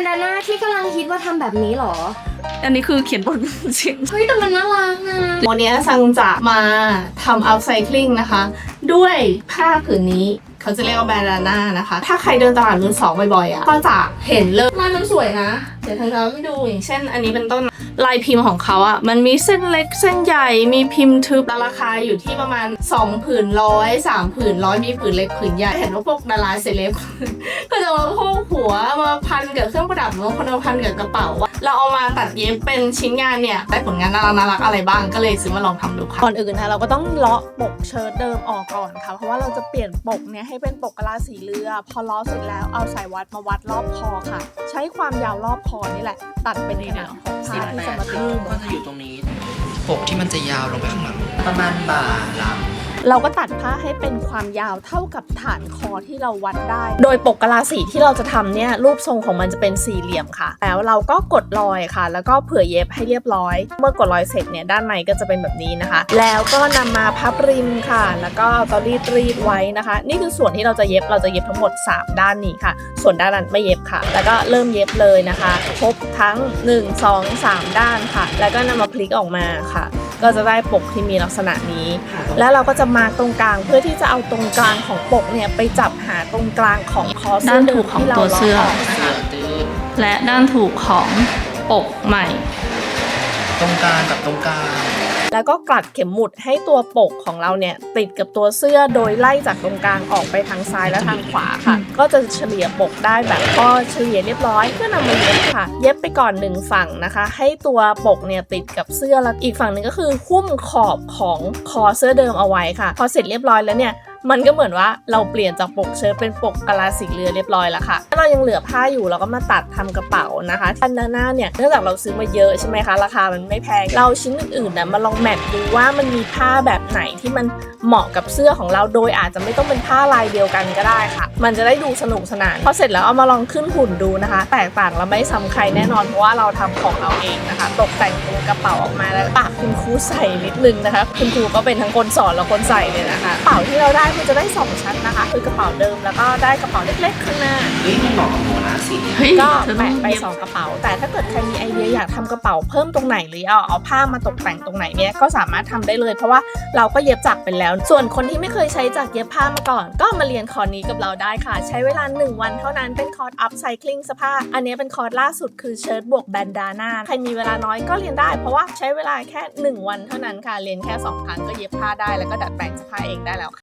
นดาน่าที่กำลังคิดว่าทำแบบนี้เหรอ อันนี้คือเขียนบทจริง เฮ้ยแต่มันน่ารักนะวันนี้ซังจะมาทำ upcycling นะคะ ด้วยผ้าผืนนี้เขาจะเรียกว่าแบรนาน่านะคะ ถ้าใครเดินตลาดมือสองบ่อยๆอะก็จะเห็นเลยลายมันสวยนะ เดี๋ยวทางเราให้ดูอย่างเช่น อันนี้เป็นต้นลายพิมพ์ของเขาอะมันมีเส้นเล็กเส้นใหญ่มีพิมพ์ทึบราคาอยู่ที่ประมาณ 2 ผืนร้อยสามผืนร้อยมีผืนเล็กผืนใหญ่เห็นว่าพวกดาราเซเลบก็จะมาพวกหัวมาพันกับเครื่องประดับบางคนเอาพันกับกระเป๋าเราเอามาตัดเย็บเป็นชิ้นงานเนี่ยได้ผลงานน่ารักน่ารักอะไรบ้างก็เลยซื้อมาลองทำดูค่ะก่อนอื่นนะเราก็ต้องเลาะปกเชิ้ตเดิมออกก่อนค่ะเพราะว่าเราจะเปลี่ยนปกเนี่ยให้เป็นปกกะลาสีเรือ พอเลาะเสร็จแล้วเอาสายวัดมาวัดรอบคอค่ะ ใช้ความยาวรอบคอนี่แหละ ตัดเป็นขนาดของผ้าที่จะมาติดก็จะอยู่ตรงนี้ ปกที่มันจะยาวลงไปข้างหลัง ประมาณบ่าหลัง เราก็ตัดผ้าให้เป็นความยาวเท่ากับฐานคอที่เราวัดได้ โดยปกกะลาสีที่เราจะทำเนี่ยรูปทรงของมันจะเป็นสี่เหลี่ยมค่ะ แล้วเราก็กดรอยค่ะ แล้วก็เผื่อเย็บให้เรียบร้อย เมื่อกดรอยเสร็จเนี่ยด้านในก็จะเป็นแบบนี้นะคะ แล้วก็นำมาพับริมค่ะ แล้วก็เอรีดรีดไว้นะคะ นี่คือส่วนที่เราจะเย็บเราจะเย็บทั้งหมด 3 ด้านนี้ค่ะ ส่วนด้านนั้นไม่เย็บค่ะ แล้วก็เริ่มเย็บเลยนะคะครบทั้ง 1 2 3 ด้านค่ะ แล้วก็นำมาพลิกออกมาค่ะ ก็จะได้ปกที่มีลักษณะนี้ แล้วเราก็จะมาตรงกลางเพื่อที่จะเอาตรงกลางของปกเนี่ยไปจับหาตรงกลางของคอเสื้อด้านถูกของตัวเสื้อที่ราลกกนะคะเสื้อตื้นและด้านถูกของปกใหม่ ตรงกลางกับตรงกลาง แล้วก็กลัดเข็มหมุดให้ตัวปกของเราเนี่ยติดกับตัวเสื้อโดยไล่จากตรงกลางออกไปทางซ้ายและทางขวาค่ะ ก็จะเฉลี่ยปกได้แบบพอเฉลี่ยเรียบร้อยก็นำมาเย็บค่ะ เย็บไปก่อนหนึ่งฝั่งนะคะ ให้ตัวปกเนี่ยติดกับเสื้อแล้วอีกฝั่งหนึ่งก็คือหุ้มขอบของคอเสื้อเดิมเอาไว้ค่ะ พอเสร็จเรียบร้อยแล้วเนี่ย มันก็เหมือนว่าเราเปลี่ยนจากปกเชิ้ตเป็นปกกะลาสีเรือเรียบร้อยแล้วค่ะถ้าเรายังเหลือผ้าอยู่เราก็มาตัดทำกระเป๋านะคะอันหน้าเนี่ยเนื่องจากเราซื้อมาเยอะใช่ไหมคะราคามันไม่แพงเราชิ้นอื่นๆนะมาลองแมทดูว่ามันมีผ้าแบบไหนที่มันเหมาะกับเสื้อของเราโดยอาจจะไม่ต้องเป็นผ้าลายเดียวกันก็ได้ค่ะ มันจะได้ดูสนุกสนานพอเสร็จแล้วเอามาลองขึ้นหุ่นดูนะคะ แตกต่างและไม่ซ้ำใครแน่นอนเพราะว่าเราทำของเราเองนะคะ ตกแต่งตัวกระเป๋าออกมาแล้วปากคุณครูใส่นิดนึงนะคะ คุณครูก็เป็นทั้งคนสอนและคนใส่เลยนะคะกระเป๋าที่เราได้มันจะได้สองชั้นนะคะ คือกระเป๋าเดิมแล้วก็ได้กระเป๋าเล็กๆข้างหน้าเฮ้ยมันเหมาะกับหนูนะสีนี้เฮ้ยก็เธอต้อแปะงไปเย็บสองกระเป๋า แต่ถ้าเกิดใครมีไอเดียอยากทำกระเป๋าเพิ่มตรงไหนหรือเอาเอาผ้ามาตกแต่งตรงไหนเนี่ยก็สามารถทำได้เลย เพราะว่าเราก็เย็บจักรเป็นแล้ว ส่วนคนที่ไม่เคยใช้จักรเย็บผ้ามาก่อน ก็มาเรียนคอร์สนี้กับเราได้ค่ะ ใช้เวลา 1 วันเท่านั้นเป็นคอร์สอัพไซคลิงเสื้อผ้าอันนี้เป็นคอร์สล่าสุดคือเชิ้ตบวกแบนดาน่าใครมีเวลาน้อยก็เรียนได้ เพราะว่าใช้เวลาแค่ 1 วันเท่านั้นค่ะเรียนแค่สองครั้งก็เย็บผ้าได้แล้วก็ดัดแปลงเสื้อผ้าเองได้แล้วค่ะ